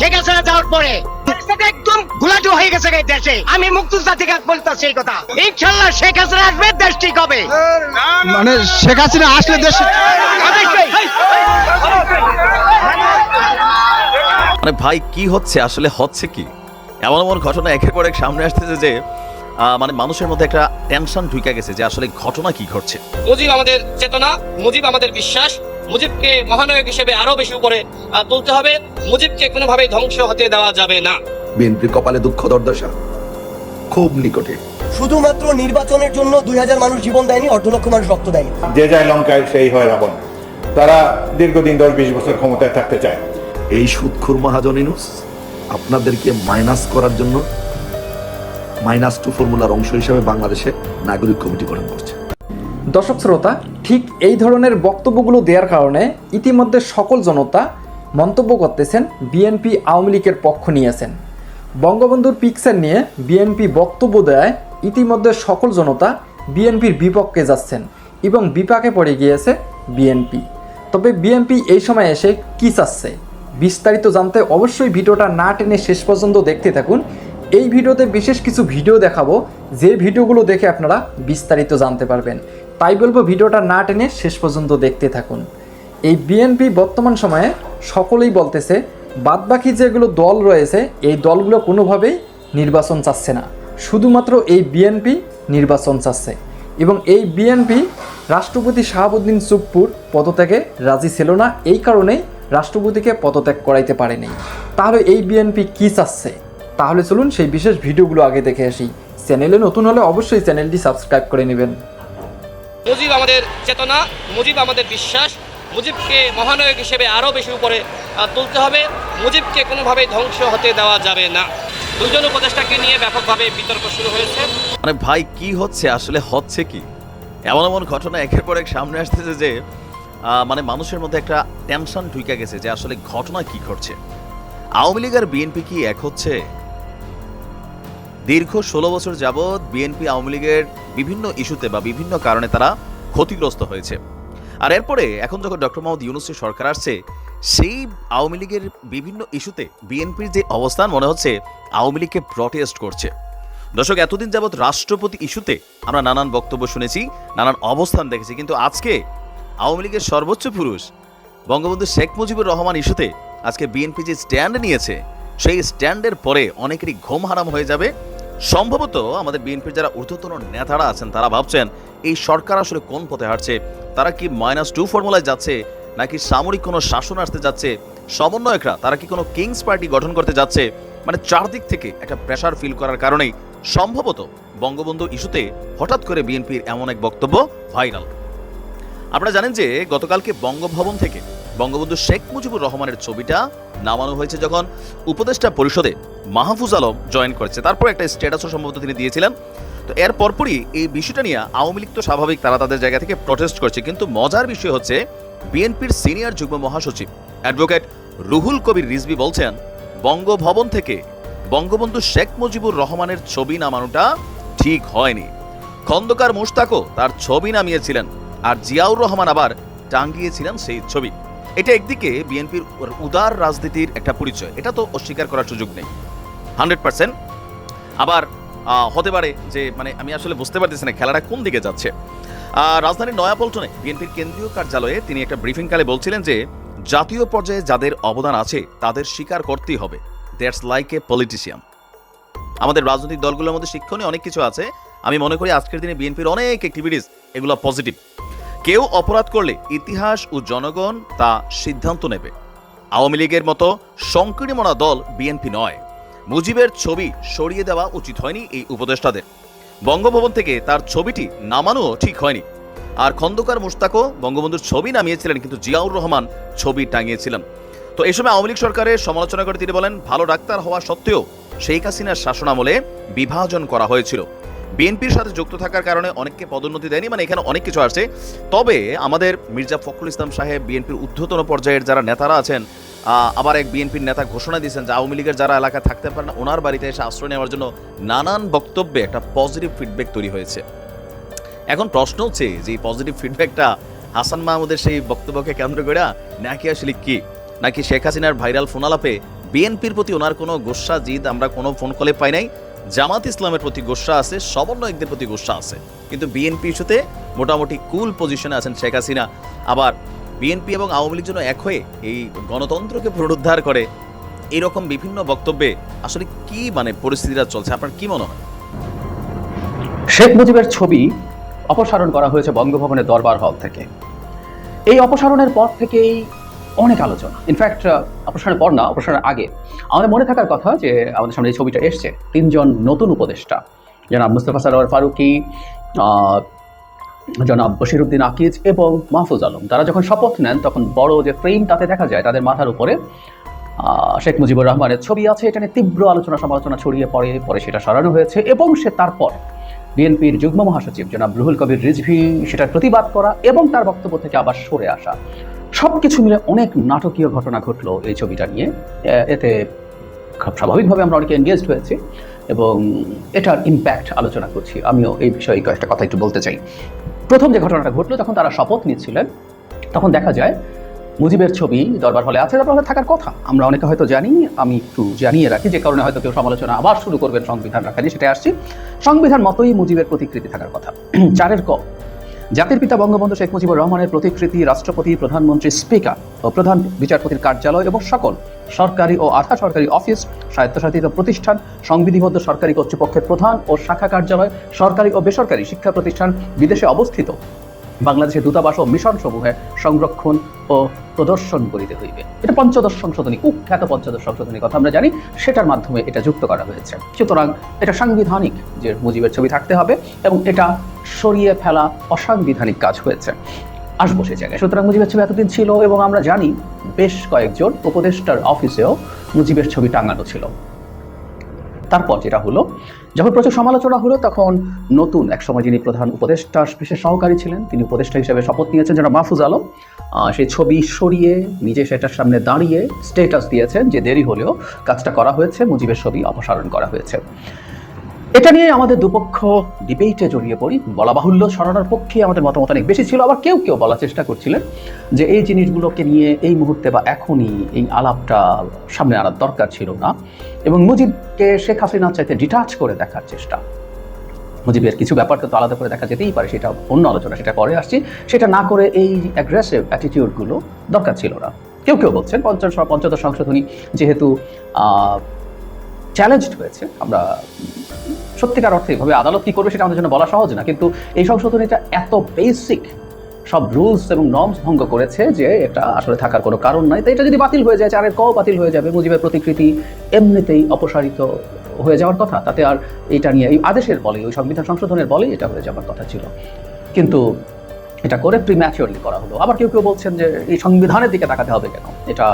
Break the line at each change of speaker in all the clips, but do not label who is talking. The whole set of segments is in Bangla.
শেখ হাসিনা যাওয়ার পরে। একদম হয়ে গেছে এই দেশে। আমি মুক্তিযোদ্ধা থেকে বলতেছি এই কথা। ইনশাল্লাহ শেখ হাসিনা আসবে দেশ ঠিক হবে
মানে শেখ হাসিনা আসলে দেশ
মানে ভাই কি হচ্ছে? আসলে হচ্ছে কি? এমন এমন ঘটনা একের পর এক সামনে আসতেছে যে আহ, মানে মানুষের মধ্যে একটা টেনশন ঢুকে গেছে যে আসলে ঘটনা কি ঘটছে।
মুজিব আমাদের চেতনা মুজিব আমাদের বিশ্বাস মুজিবকে মহানায়ক হিসেবে আরও বেশি উপরে তুলতে হবে। মুজিবকে কোনোভাবেই ধ্বংস হতে দেওয়া যাবে না।
বিএনপির কপালে দুঃখ দুর্দশা খুব নিকটে।
শুধুমাত্র নির্বাচনের জন্য দুই হাজার মানুষ জীবন দেয়নি অর্ধ লক্ষ মানুষ রক্ত দেয়নি।
যে যায় লঙ্কায় সেই হয় রাবণ। তারা দীর্ঘদিন দশ বিশ বছর ক্ষমতায় থাকতে চায়।
এই সুদখুর মহাজন ইনুস আপনাদেরকে মাইনাস করার জন্য মাইনাস টু ফর্মুলার অংশ হিসেবে বাংলাদেশে নাগরিক কমিটি গঠন করছে।
দর্শক শ্রোতা, ঠিক এই ধরনের বক্তব্যগুলো দেওয়ার কারণে ইতিমধ্যে সকল জনতা মন্তব্য করতেছেন বিএনপি আওয়ামী লীগের পক্ষ নিয়েছেন বঙ্গবন্ধুর পিকচার নিয়ে বিএনপি বক্তব্য দেয় ইতিমধ্যে সকল জনতা বিএনপির বিপক্ষে যাচ্ছেন এবং বিপাকে পড়ে গিয়েছে বিএনপি। তবে বিএনপি এই সময় এসে কি চাচ্ছে? বিস্তারিত জানতে অবশ্যই ভিডিওটা না টেনে শেষ পর্যন্ত দেখতে থাকুন। এই ভিডিওতে বিশেষ কিছু ভিডিও দেখাবো। যে ভিডিওগুলো দেখে আপনারা বিস্তারিত জানতে পারবেন। তাই বলব ভিডিওটা না টেনে শেষ পর্যন্ত দেখতে থাকুন। এই বিএনপি বর্তমান সময়ে সকলেই বলতেছে, বাদবাকি যেগুলো দল রয়েছে, এই দলগুলো কোনোভাবেই নির্বাচন চাচ্ছে না। শুধুমাত্র এই বিএনপি নির্বাচন চাচ্ছে। এবং এই বিএনপি রাষ্ট্রপতি শাহাবুদ্দিন চুপ্পুর পদত্যাগে রাজি ছিল না, এই কারণেই রাষ্ট্রপতিকে পদত্যাগ করাইতে পারেনি। তাহলে এই বিএনপি কি চাচ্ছে? তাহলে চলুন সেই বিশেষ ভিডিওগুলো আগে দেখে আসি। চ্যানেলে নতুন হলে অবশ্যই চ্যানেলটি সাবস্ক্রাইব করে নেবেন।
মুজিব আমাদের চেতনা, মুজিব আমাদের বিশ্বাস, মুজিবকে মহানায়ক হিসেবে আরও বেশি উপরে তুলতে হবে। মুজিবকে কোনোভাবেই ধ্বংস হতে দেওয়া যাবে না। দুজন উপদেষ্টাকে নিয়ে ব্যাপকভাবে বিতর্ক শুরু হয়েছে।
মানে ভাই, কি হচ্ছে? আসলে হচ্ছে কি? এমন এমন ঘটনা একের পর এক সামনে আসতেছে যে মানে মানুষের মধ্যে একটা টেনশন ঢুকে গেছে যে আসলে ঘটনা কি ঘটছে। আওয়ামী লীগ আর বিএনপি কি এক হচ্ছে? দীর্ঘ ষোলো বছর যাবৎ বিএনপি আওয়ামী লীগের বিভিন্ন ইস্যুতে বা বিভিন্ন কারণে তারা ক্ষতিগ্রস্ত হয়েছে। আর এরপরে এখন যখন ডক্টর মোহাম্মদ ইউনুসের সরকার আসছে, সেই আওয়ামী লীগের বিভিন্ন ইস্যুতে বিএনপির যে অবস্থান মনে হচ্ছে, আওয়ামী লীগকে প্রটেস্ট করছে। দর্শক, এতদিন যাবৎ রাষ্ট্রপতি ইস্যুতে আমরা নানান বক্তব্য শুনেছি, নানান অবস্থান দেখেছি, কিন্তু আজকে আওয়ামী লীগের সর্বোচ্চ পুরুষ বঙ্গবন্ধু শেখ মুজিবুর রহমান ইস্যুতে আজকে বিএনপি যে স্ট্যান্ড নিয়েছে, সেই স্ট্যান্ডের পরে অনেকেরই ঘুম হারাম হয়ে যাবে। সম্ভবত আমাদের বিএনপির যারা ঊর্ধ্বতন নেতারা আছেন, তারা ভাবছেন, এই সরকার আসলে কোন পথে হাঁটছে? তারা কি মাইনাস টু ফর্মুলায় যাচ্ছে, নাকি সামরিক কোনো শাসন আসতে যাচ্ছে? সমন্বয়করা, তারা কি কোনো কিংস পার্টি গঠন করতে যাচ্ছে? মানে চারদিক থেকে একটা প্রেশার ফিল করার কারণেই সম্ভবত বঙ্গবন্ধু ইস্যুতে হঠাৎ করে বিএনপির এমন এক বক্তব্য ভাইরাল আপনারা জানেন যে গতকালকে বঙ্গভবন থেকে বঙ্গবন্ধু শেখ মুজিবুর রহমানের ছবিটা নামানো হয়েছে যখন উপদেষ্টা পরিষদে। মাহফুজ আলম জয়েন করেছে। তারপর একটা স্ট্যাটাসও সম্ভবত তিনি দিয়েছিলেন। তো এর পরপরই এই বিষয়টা নিয়ে আওয়ামী লীগ তো স্বাভাবিক, তারা তাদের জায়গা থেকে প্রটেস্ট করছে। কিন্তু মজার বিষয় হচ্ছে, বিএনপির সিনিয়র যুগ্ম মহাসচিব অ্যাডভোকেট রুহুল কবির রিজভি বলছেন, বঙ্গভবন থেকে বঙ্গবন্ধু শেখ মুজিবুর রহমানের ছবি নামানোটা ঠিক হয়নি। খন্দকার মুশতাকও তার ছবি নামিয়েছিলেন, আর জিয়াউর রহমান আবার টাঙ্গিয়েছিলেন সেই ছবি। এটা একদিকে বিএনপির উদার রাজনীতির একটা পরিচয়। এটা তো অস্বীকার করার সুযোগ নেই। Hundred percent. আবার হতে পারে যে মানে আমি আসলে বুঝতে পারতেছি না খেলাটা কোন দিকে যাচ্ছে। রাজধানীর নয়াপল্টনে বিএনপির কেন্দ্রীয় কার্যালয়ে তিনি একটা ব্রিফিংকালে বলছিলেন যে, জাতীয় পর্যায়ে যাদের অবদান আছে, তাদের স্বীকার করতেই হবে। That's like a politician. আমাদের রাজনৈতিক দলগুলোর মধ্যে শিক্ষণীয় অনেক কিছু আছে। আমি মনে করি আজকের দিনে বিএনপির অনেক অ্যাক্টিভিটিস এগুলো পজিটিভ কেউ অপরাধ করলে ইতিহাস ও জনগণ তা সিদ্ধান্ত নেবে। আওয়ামী লীগের মতো সংকীর্ণমনা দল বিএনপি নয়। মুজিবের ছবি সরিয়ে দেওয়া উচিত হয়নি এই উপদেষ্টাদের। বঙ্গভবন থেকে তার ছবিটি নামানোও ঠিক হয়নি। আর খন্দকার মুশতাকও বঙ্গবন্ধুর ছবি নামিয়েছিলেন, কিন্তু জিয়াউর রহমান ছবি টাঙিয়েছিলেন। তো এই সময় আওয়ামী লীগ সরকারের সমালোচনা করে তিনি বলেন, ভালো ডাক্তার হওয়া সত্ত্বেও শেখ হাসিনার শাসনামলে বিভাজন করা হয়েছিল। বিএনপির সাথে যুক্ত থাকার কারণে অনেককে পদোন্নতি দেয়নি মানে এখানে অনেক কিছু আসছে। তবে আমাদের মির্জা ফখরুল ইসলাম সাহেব বিএনপির ঊর্ধ্বতন পর্যায়ের যারা নেতারা আছেন আবার এক বিএনপির নেতা ঘোষণা দিয়েছেন যে আওয়ামী লীগের যারা এলাকায় থাকতে পারে না, ওনার বাড়িতে এসে আশ্রয় নেওয়ার জন্য নানান বক্তব্যে একটা পজিটিভ ফিডব্যাক তৈরি হয়েছে। এখন প্রশ্ন হচ্ছে যে পজিটিভ ফিডব্যাকটা হাসান মাহমুদের সেই বক্তব্যকে কেন্দ্র করে নাকি আসলে কি? নাকি শেখ হাসিনার ভাইরাল ফোনালাপে বিএনপির প্রতি ওনার কোনো গোসা জিদ, আমরা কোনো ফোন কলে পাই নাই? জামাত ইসলামের প্রতি গোসা আছে, সমন্বয়কদের প্রতি গোসা আছে। কিন্তু বিএনপি ইস্যুতে মোটামুটি কুল পজিশনে আছেন শেখ হাসিনা। আবার বিএনপি এবং আওয়ামী লীগ যেন এক হয়ে এই গণতন্ত্রকে পুনরুদ্ধার করে, এরকম বিভিন্ন বক্তব্যে আসলে কি মানে পরিস্থিতিটা চলছে? আপনার কি মনে হয়?
শেখ মুজিবের ছবি অপসারণ করা হয়েছে বঙ্গভবনের দরবার হল থেকে। এই অপসারণের পর থেকেই অনেক আলোচনা। ইনফ্যাক্ট অপসারণের পর না, অপসারণের আগে, আমাদের মনে থাকার কথা যে আমাদের সামনে এই ছবিটা এসছে, তিনজন নতুন উপদেষ্টা, জনাব মুস্তফা সারোয়ার ফারুকি জনাব বশিরুদ্দিন আকিজ এবং মাহফুজ আলম। তারা যখন শপথ নেন, তখন বড় যে ফ্রেম তাতে দেখা যায়, তাদের মাথার উপরে শেখ মুজিবুর রহমানের ছবি আছে। এটা নিয়ে তীব্র আলোচনা সমালোচনা ছড়িয়ে পড়ে, পরে সেটা সরানো হয়েছে এবং সে তারপর বিএনপির যুগ্ম মহাসচিব জনাব রুহুল কবির রিজভি, সেটার প্রতিবাদ করা এবং তার বক্তব্য থেকে আবার সরে আসা। সব কিছু মিলে অনেক নাটকীয় ঘটনা ঘটলো এই ছবিটা নিয়ে। এতে খুব স্বাভাবিকভাবে আমরা অনেকে এনগেজড হয়েছি এবং এটার ইম্প্যাক্ট আলোচনা করছি। আমিও এই বিষয়ে কয়েকটা কথা একটু বলতে চাই। প্রথম যে ঘটনাটা ঘটলো, যখন তারা শপথ নিচ্ছিলেন, তখন দেখা যায় মুজিবের ছবি দরবার হলে আছে, দরবার হলে থাকার কথা। আমরা অনেকে হয়তো জানি, আমি একটু জানিয়ে রাখি, যে কারণে হয়তো কেউ সমালোচনা আবার শুরু করবেন, সংবিধান রাখা নিয়ে সেটা আসছি। সংবিধান মতোই মুজিবের প্রতিকৃতি থাকার কথা। চারের ক জাতির পিতা বঙ্গবন্ধু শেখ মুজিবুর রহমানের প্রতিকৃতি রাষ্ট্রপতি, প্রধানমন্ত্রী, স্পিকার ও প্রধান বিচারপতির কার্যালয় এবং সকল সরকারি ও আধা সরকারি অফিস, স্বায়ত্তশাসিত প্রতিষ্ঠান, সংবিধিবদ্ধ সরকারি কর্তৃপক্ষের প্রধান ও শাখা কার্যালয়, সরকারি ও বেসরকারি শিক্ষা প্রতিষ্ঠান বিদেশে অবস্থিত। বাংলাদেশের দূতাবাস ও মিশন সমূহে সংরক্ষণ ও প্রদর্শন করিতে হইবে। এটা পঞ্চদশ সংশোধনী, কুখ্যাত পঞ্চদশ সংশোধনীর কথা আমরা জানি, সেটার মাধ্যমে এটা যুক্ত করা হয়েছে। সুতরাং এটা সাংবিধানিক যে মুজিবের ছবি থাকতে হবে এবং এটা সরিয়ে ফেলা অসাংবিধানিক কাজ হয়েছে। আসব সে জায়গায়। সুতরাং মুজিবের ছবি এতদিন ছিল এবং আমরা জানি বেশ কয়েকজন উপদেষ্টার অফিসেও মুজিবের ছবি টাঙানো ছিল। তারপর যেটা হলো যখন প্রচুর সমালোচনা হলো, তখন নতুন এক সময় যিনি প্রধান উপদেষ্টা বিশেষ সহকারী ছিলেন, তিনি উপদেষ্টা হিসেবে শপথ নিয়েছেন, যারা মাহফুজ আলম। সেই ছবি সরিয়ে নিজে সেটার সামনে দাঁড়িয়ে স্টেটাস দিয়েছেন যে দেরি হলেও কাজটা করা হয়েছে, মুজিবের ছবি অপসারণ করা হয়েছে। এটা নিয়ে আমাদের দুপক্ষ ডিবেটে জড়িয়ে পড়ি। বলা বাহুল্য, সরানোর পক্ষে আমাদের মতামত অনেক বেশি ছিল। আবার কেউ কেউ বলার চেষ্টা করছিলেন যে এই জিনিসগুলোকে নিয়ে এই মুহূর্তে বা এখনই এই আলাপটা সামনে আনার দরকার ছিল না। এবং মুজিবকে শেখ হাসিনার চাইতে ডিটাচ করে দেখার চেষ্টা। মুজিবের কিছু ব্যাপারকে তো আলাদা করে দেখা যেতেই পারে, সেটা অন্য আলোচনা, সেটা পরে আসছি। সেটা না করে এই অ্যাগ্রেসিভ অ্যাটিটিউডগুলো দরকার ছিল না। কেউ কেউ বলছেন পঞ্চম পঞ্চদশ সংশোধনী যেহেতু চ্যালেঞ্জড হয়েছে, আমরা সত্যিকার অর্থে এভাবে আদালত কি করবে সেটা আমাদের জন্য বলা সহজ না। কিন্তু এই সংশোধনীটা এত বেসিক সব রুলস এবং নর্মস ভঙ্গ করেছে যে এটা আসলে থাকার কোনো কারণ নাই। তো এটা যদি বাতিল হয়ে যায়, চারের কও বাতিল হয়ে যাবে, মুজিবের প্রতিকৃতি এমনিতেই অপসারিত হয়ে যাওয়ার কথা। তাতে আর এটা নিয়ে এই আদেশের বলে, ওই সংবিধান সংশোধনের বলে এটা হয়ে যাওয়ার কথা ছিল। কিন্তু এটা করে প্রিম্যাচিওরলি করা হলো। আবার কেউ কেউ বলছেন যে এই সংবিধানের দিকে তাকাতে হবে কেন? এটা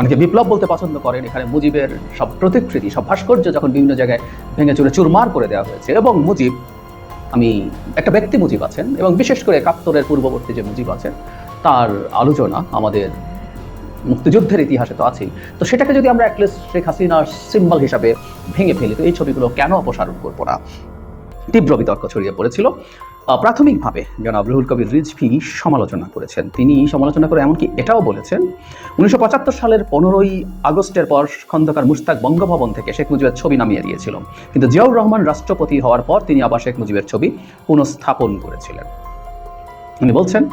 অনেকে বিপ্লব বলতে পছন্দ করেন। এখানে মুজিবের সব প্রতিকৃতি, সব ভাস্কর্য যখন বিভিন্ন জায়গায় ভেঙে চুরে চুরমার করে দেওয়া হয়েছে এবং মুজিব, আমি একটা ব্যক্তি মুজিব আছেন এবং বিশেষ করে একাত্তরের পূর্ববর্তী যে মুজিব আছেন, তার আলোচনা আমাদের মুক্তিযুদ্ধের ইতিহাসে তো আছেই। তো সেটাকে যদি আমরা অ্যাটলিস্ট শেখ হাসিনার সিম্বল হিসাবে ভেঙে ফেলি, তো এই ছবিগুলো কেন অপসারণ করব না? তীব্র বিতর্ক ছড়িয়ে পড়েছিল। প্রাথমিকভাবে জনাব রুহুল কবির রিজভি সমালোচনা করেছেন। তিনি সমালোচনা করে এমনকি এটাও বলেছেন, উনিশশো পঁচাত্তর সালের পনেরোই আগস্টের পর খন্দকার মুশতাক বঙ্গভবন থেকে শেখ মুজিবের ছবি নামিয়ে দিয়েছিল। কিন্তু জিয়াউর রহমান রাষ্ট্রপতি হওয়ার পর তিনি আবার শেখ মুজিবের ছবি পুনঃস্থাপন করেছিলেন। উনি বলছেন,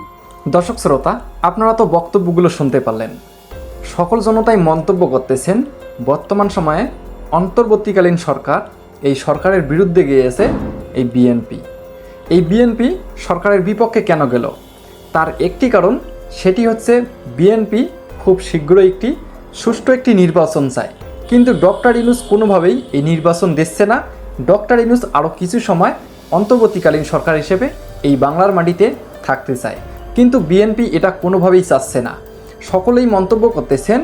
দর্শক শ্রোতা, আপনারা তো বক্তব্যগুলো শুনতে পারলেন। সকল জনতাই মন্তব্য করতেছেন, বর্তমান সময়ে অন্তর্বর্তীকালীন সরকার এই সরকারের বিরুদ্ধে গিয়েছে এই বিএনপি। এই বিএনপি সরকারের বিপক্ষে কেন গেল? তার একটি কারণ, সেটি হচ্ছে বিএনপি খুব শীঘ্রই একটি সুষ্ঠু একটি নির্বাচন চায়। কিন্তু ডক্টর ইনুস কোনোভাবেই এই নির্বাচন দিচ্ছে না। ডক্টর ইনুস আরও কিছু সময় অন্তর্বর্তীকালীন সরকার হিসেবে এই বাংলার মাটিতে থাকতে চায়। কিন্তু বিএনপি এটা কোনোভাবেই চাচ্ছে না। সকলেই মন্তব্য করতেছেন,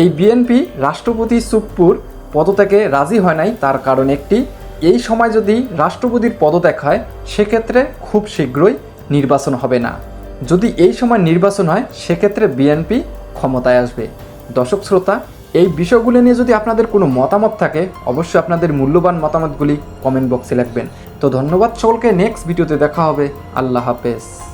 এই বিএনপি রাষ্ট্রপতি সুপ্পুর পদত্যাগে রাজি হয় নাই তার কারণ একটি এই সময় যদি রাষ্ট্রপতির পদ দেখায় সেক্ষেত্রে খুব শীঘ্রই নির্বাচন হবে না। যদি এই সময় নির্বাচন হয়, সেক্ষেত্রে বিএনপি ক্ষমতায় আসবে। দর্শক শ্রোতা, এই বিষয়গুলো নিয়ে যদি আপনাদের কোনো মতামত থাকে, অবশ্যই আপনাদের মূল্যবান মতামতগুলি কমেন্ট বক্সে লিখবেন। তো ধন্যবাদ সকলকে, নেক্সট ভিডিওতে দেখা হবে। আল্লাহ হাফেজ।